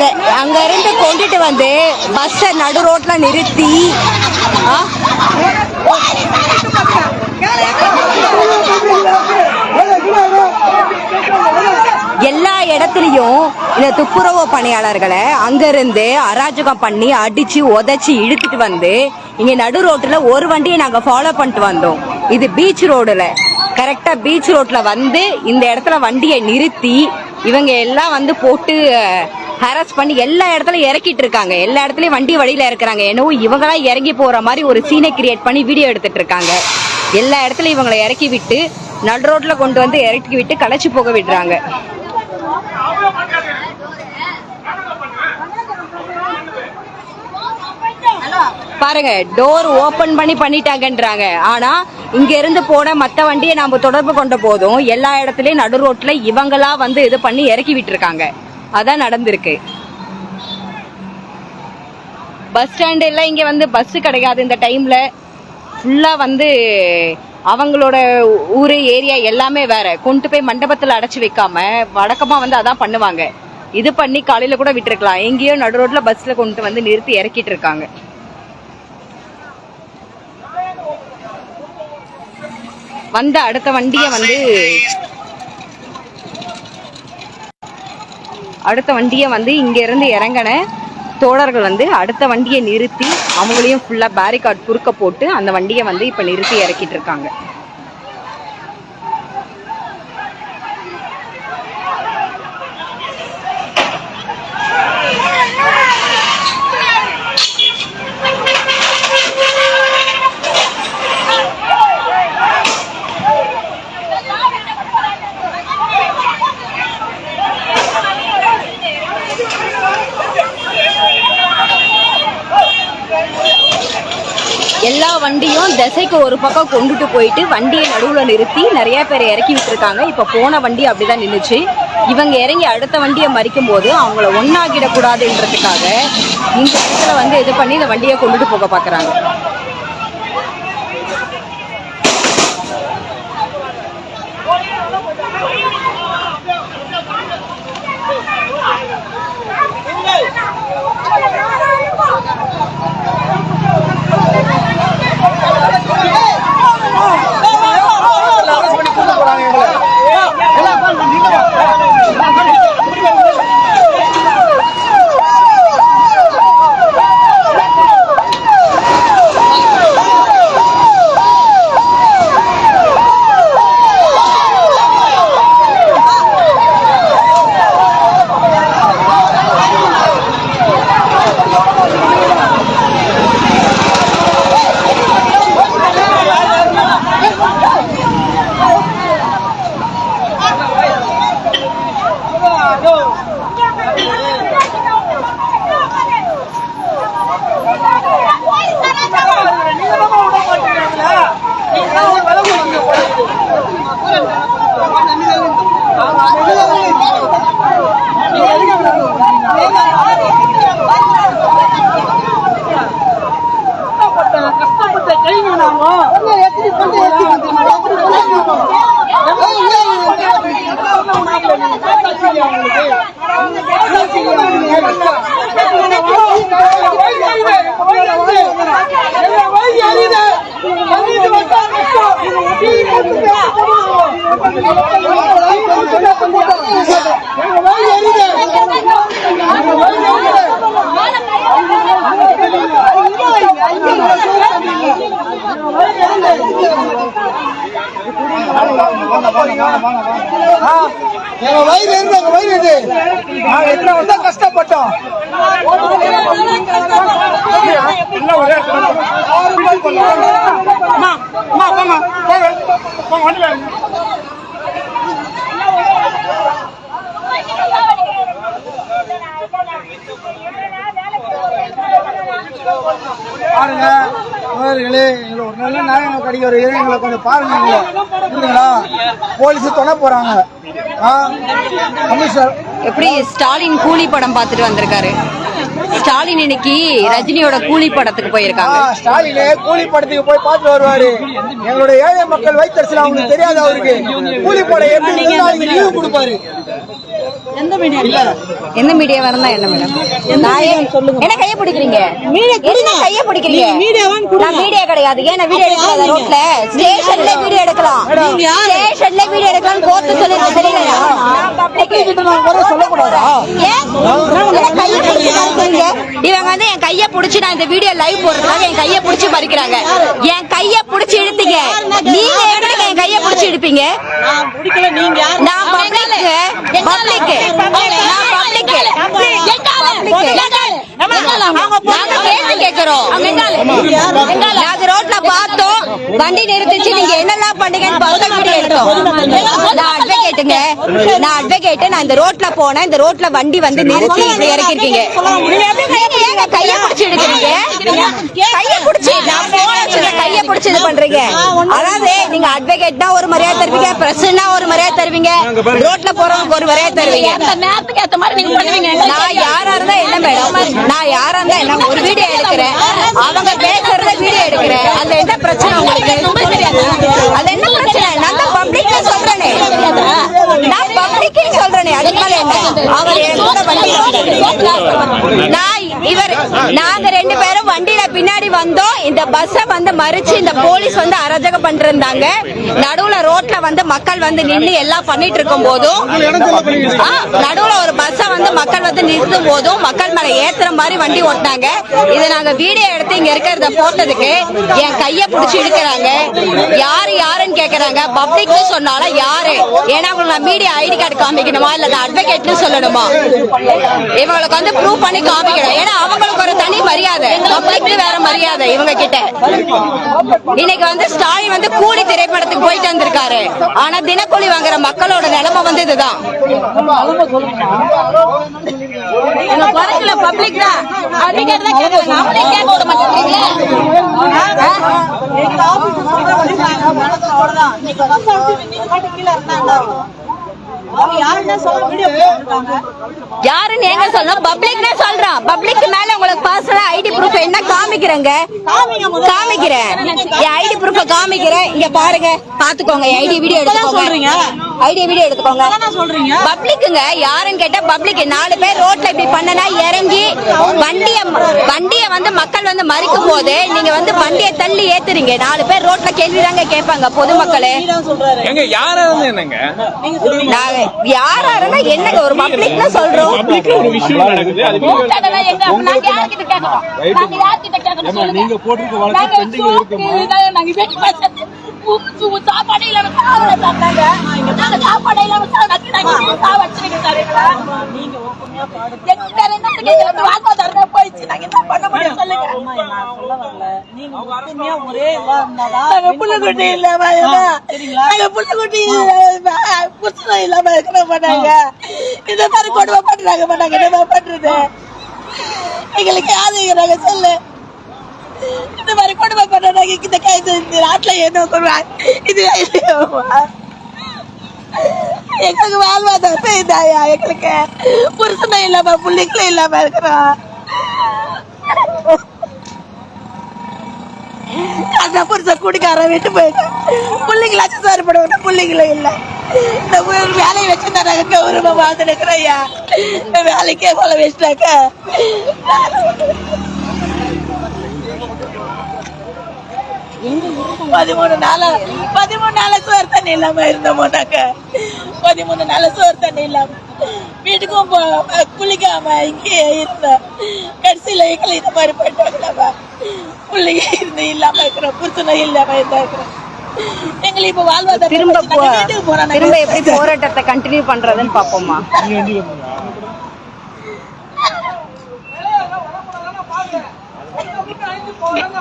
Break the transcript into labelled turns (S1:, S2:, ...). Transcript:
S1: அங்க அங்க இருந்து கொண்டுட்டு வந்து பஸ்ஸை நடு ரோட்ல நிறுத்தி. எல்லா இடத்துலையும் இந்த துப்புரவு பணியாளர்களை அங்கிருந்து அராஜகம் பண்ணி அடிச்சு உதச்சி இழுத்துட்டு வந்து இங்க நடு ரோட்ல ஒரு வண்டியை நாங்க ஃபாலோ பண்ணிட்டு வந்தோம். இது பீச் ரோடுல கரெக்டா பீச் ரோட்ல வந்து இந்த இடத்துல வண்டியை நிறுத்தி இவங்க எல்லாம் வந்து போட்டு ஹராஸ் பண்ணி எல்லா இடத்துலயும் இறக்கிட்டு இருக்காங்க. எல்லா இடத்துலயும் வண்டி வழியில இருக்கிறாங்க என்னவோ இவங்களா இறங்கி போற மாதிரி ஒரு சீனை கிரியேட் பண்ணி வீடியோ எடுத்துட்டு இருக்காங்க. எல்லா இடத்துலயும் இவங்களை இறக்கி விட்டு நடு ரோட்ல கொண்டு வந்து இறக்கி விட்டு களைச்சு போக விடுறாங்க. பாருங்க டோர் ஓபன் பண்ணி பண்ணிட்டாங்கன்றாங்க. ஆனா இங்க இருந்து போன மத்த வண்டியை நாம தொடர்பு கொண்ட போதும் எல்லா இடத்துலயும் நடு ரோட்ல இவங்களா வந்து இது பண்ணி இறக்கி விட்டுருக்காங்க. அதான் நடந்திருக்கு. பஸ் ஸ்டாண்டு எல்லாம் இங்கே வந்து பஸ்ஸு கிடையாது. இந்த டைமில் ஃபுல்லாக வந்து அவங்களோட ஊரு ஏரியா எல்லாமே வேற. கொண்டு போய் மண்டபத்தில் அடைச்சி வைக்காம வழக்கமாக வந்து அதான் பண்ணுவாங்க. இது பண்ணி காலையில் கூட விட்டுருக்கலாம். எங்கேயோ நடு ரோட்டில் பஸ்ஸில் கொண்டு வந்து நிறுத்தி இறக்கிட்டு இருக்காங்க. வந்த அடுத்த வண்டியை வந்து அடுத்த வண்டியை வந்து இங்கேருந்து இறங்கின தோழர்கள் வந்து அடுத்த வண்டியை நிறுத்தி அவங்களையும் ஃபுல்லாக பேரிகார்ட் குறுக்க போட்டு அந்த வண்டியை வந்து இப்போ நிறுத்தி இறக்கிட்டு இருக்காங்க. எல்லா வண்டியும் திசைக்கு ஒரு பக்கம் கொண்டுட்டு போயிட்டு வண்டியை நடுவில் நிறுத்தி நிறைய பேர் இறக்கி விட்டுருக்காங்க. இப்போ போன வண்டி அப்படிதான் நின்றுச்சு இவங்க இறங்கி அடுத்த வண்டியை மறிக்கும் போது அவங்கள ஒன்றாகிடக்கூடாதுன்றதுக்காக இந்த இடத்துல வந்து இது பண்ணி இந்த வண்டியை கொண்டுட்டு போக
S2: பார்க்குறாங்க எங்க வயிறு இருந்து எங்க வயிறு இது நாங்க எத்தனை வருஷம் கஷ்டப்பட்டோம் அம்மா, அம்மா, போம்மா, போங்க. போங்க, வண்டியில இருங்க. பாருங்க அவர்களே எங்களை ஒரு கிடைக்கிற எங்களை கொஞ்சம் பாருங்க புரியுதுங்களா? போலீஸ் தொண போறாங்க. கமிஷனர்.
S1: எப்படி ஸ்டாலின் கூலி படம் பார்த்துட்டு வந்திருக்காரு? ஸ்டாலின் இன்னைக்கு ரஜினியோட கூலி படத்துக்கு போயிருக்காங்க.
S2: ஸ்டாலின் கூலி படத்துக்கு போய் பார்த்துட்டு வருவாரு. எங்களுடைய ஏழை மக்கள் வைத்தரசல் அவங்களுக்கு தெரியாது அவருக்கு. கூலி படம் எப்படி லீவு கொடுப்பாரு.
S3: எந்த மீடியா
S1: எந்த மீடியா வரனா என்ன மேடம் ஏன் என்ன கைய பிடிக்கிறீங்க? என்ன கைய பிடிக்கிறீங்க? நான் மீடியா கிடையாது. ஏன் வீடியோ எடுக்காத ரோட்ல. ஸ்டேஷன்ல வீடியோ எடுக்கலாம். ஸ்டேஷன்ல வீடியோ எடுக்கலாம். கோர்ட்டு சொல்லி பறிக்கிறீங்க? இவங்க வந்து என் கைய புடிச்சு நான் இந்த வீடியோ லைவ் போடுறதுக்காக என் கைய புடிச்சு பறிக்கிறாங்க. என் கைய புடிச்சு இழுத்தீங்க நீங்க என் கைய புடிச்சு இழுப்பீங்க
S3: நான் பிடிக்கல நீங்க யாரு
S1: நான் பப்ளிக் நான் பப்ளிக் ரோட்ல பார்த்தோம். வண்டி நிறுத்திச்சு. நீங்க என்னெல்லாம் பண்ணீங்கன்னு பார்த்தோம் வீடியோ எடுத்தோம். நான் அட்வொகேட்டுங்க நான் அட்வொகேட் நான் இந்த ரோட்ல போனேன். இந்த ரோட்ல வண்டி வந்து நிறுத்தி இறக்கிருக்கீங்க கைய பிடிச்சு எடுக்கிறீங்க? கைய பிடிச்சு நான் போன பிடிச்சு இது பண்றீங்க? அதாவது நீங்க அட்வொகேட்னா ஒரு மரியாதை தருவீங்க பிரஸ்னா ஒரு மரியாதை தருவீங்க ரோட்ல போறவங்க ஒரு மரியாதை தருவீங்க.
S3: நேரத்துக்கு ஏத்த மாதிரி நீங்க பண்ணுவீங்க.
S1: நான் யாரா இருந்தா என்ன மேடம் நான் யாரா இருந்தா என்ன ஒரு வீடியோ எடுக்கிறேன். அவங்க பேசுறத வீடியோ எடுக்கிறேன். அதுல என்ன பிரச்சனை உங்களுக்கு? அது என்ன பிரச்சனை? நான் தான் பப்ளிக்ல சொல்றேனே. நான் பப்ளிக்ல சொல்றேனே. அதுக்கு மேல என்ன? அவர் என் கூட வண்டி நான் இவர் நாங்க ரெண்டு பேரும் வண்டியில பின்னாடி வந்தோம். இந்த பஸ்ஸை வந்து மறிச்சு இந்த போலீஸ் வந்து அராஜகம் பண்றாங்க நடுவுல ரோட்ல வந்து மக்கள் வந்து நின்று எல்லாம் பண்ணிட்டு இருக்கும் போதும். ஆ, நடுவுல ஒரு பஸ்ஸை வந்து மக்கள் வந்து நிறுத்தும் போதும். மக்கள் மேல ஏத்துற மாதிரி வண்டி ஓட்டினாங்க. இதை நாங்க வீடியோ எடுத்து இங்க இருக்கிறத போட்டதுக்கு என் கைய பிடிச்சி இழுக்கிறாங்க. யாரு யாருன்னு கேக்குறாங்க. பப்ளிக்னு சொன்னாலும் யாரு? ஏன்னா அவங்க நான் மீடியா ஐடி கார்டு காமிக்கணுமா? இல்ல அட்வொகேட்னு சொல்லணுமா? இவங்களுக்கு வந்து ப்ரூவ் பண்ணி காமிக்கணும். ஏன்னா அவங்களுக்கு ஒரு தனி மரியாதை. பப்ளிக்னு வேற மரியாதை இவங்க கிட்ட. இன்னைக்கு வந்து ஸ்டாலின் வந்து கூலி திரைப்படத்துக்கு போயிட்டு வந்திருக்காரு. ஆனா தினக்கூலி வாங்குற மக்களோட நிலைமை வந்து இதுதான்.
S3: பப்ளிக் தான். அவ்வளவுதான் யாருன்னா
S1: எங்க சொல்லணும் பப்ளிக்னே சொல்றான் பப்ளிக் மேல உங்களுக்கு பர்சனல் ஐடி ப்ரூஃப் என்ன காமிக்கிறேங்க. காமிக்கிறேன். என் ஐடி ப்ரூஃப் காமிக்கிறேன். இங்க பாருங்க. பாத்துக்கோங்க ஐடி வீடியோ எடுத்துக்கோங்க.
S3: சொல்றீங்க?
S1: ஐடி வீடியோ எடுத்துக்கோங்க.
S3: என்ன சொல்றீங்க?
S1: பப்ளிக்குங்க யாருன்னு கேட்டா பப்ளிக் நாலு பேர் ரோட்ல இப்படி பண்ணனா இறங்கி வண்டிய வண்டிய வந்து மக்கள் வந்து மறிக்கும் போது நீங்க வந்து வண்டியை தள்ளி ஏத்துறீங்க. நாலு பேர் ரோட்ல கேள்வி தாங்க கேட்பாங்க பொதுமக்களே.
S4: எங்க யாரா இருந்து என்னங்க?
S3: நீங்க
S1: யாரா இருந்தா என்னங்க ஒரு பப்ளிக்னு சொல்றோம்.
S4: பப்ளிக்ல ஒரு விஷயம் நடக்குது. அது
S3: கூப்பிட்டாங்கன்னா எங்க நாங்க
S5: போட்டிருக்க வழக்கு
S3: நாங்க
S5: பெண்டிங் இருக்குமா?
S3: சோக்கு, சாப்பாடு இல்லாம சாவல சாப்பிட்டாங்க நாங்க சாப்பாடு இல்லாம சாப்பிட்டு நாங்க சாவ நீங்க பாடுங்க எங்க எங்களுக்கு போயிடுச்சு நாங்க என்ன பண்ண முடியும் சொல்லுங்க நீங்க ஒரே இருந்தாதான் நாங்க இல்லாம நாங்க புள்ளக்குட்டி புத்தகம் இல்லாம இருக்கிற மாட்டாங்க இந்த மாதிரி கொடுமை பண்றாங்க மாட்டாங்க என்ன பண்றது எங்களுக்கு யாரு சொல்லு இந்த மாதிரி கொடுமை பண்றாங்க இந்த கைது இந்த நாட்டுல என்ன சொல்றாங்க இது இல்லையாம்மா? எங்களுக்கு வாழ்வாதாரம் இதாயா எங்களுக்கு புருஷனும் இல்லாம பிள்ளைங்களும் இல்லாம இருக்கிறோம் அந்த புருஷன் குடிக்காரன் விட்டு போயிட்டு பிள்ளைங்களாச்சும் சார்படுவோம் பிள்ளைங்களும் இல்லை இந்த ஊர் வேலையை வச்சு நாங்க கௌரவமா வாழ்ந்து நிற்கிறோம்யா வேலைக்கே போல வச்சுட்டாக்க பதிமூணு நாளா பதிமூணு நாளா சோறு தண்ணி இல்லாம இருந்தோமோனாக்க பதிமூணு நாளா சோறு தண்ணி இல்லாம. வீட்டுக்கும் போ- குளிக்காம இங்கேயே இருந்தோம். கடைசியில எங்களை இந்த மாதிரி பண்ணிட்டாங்களா பிள்ளைங்க இருந்து இல்லாம இருக்கிறோம் புருஷனும் இல்லாம இருந்தா இருக்கிறோம். எங்களுக்கு இப்ப வாழ்வாதாரம்
S1: திரும்ப. திரும்ப எப்படி போராட்டத்தை கண்டினியூ பண்றதுன்னு பாப்போமா
S2: பாருங்க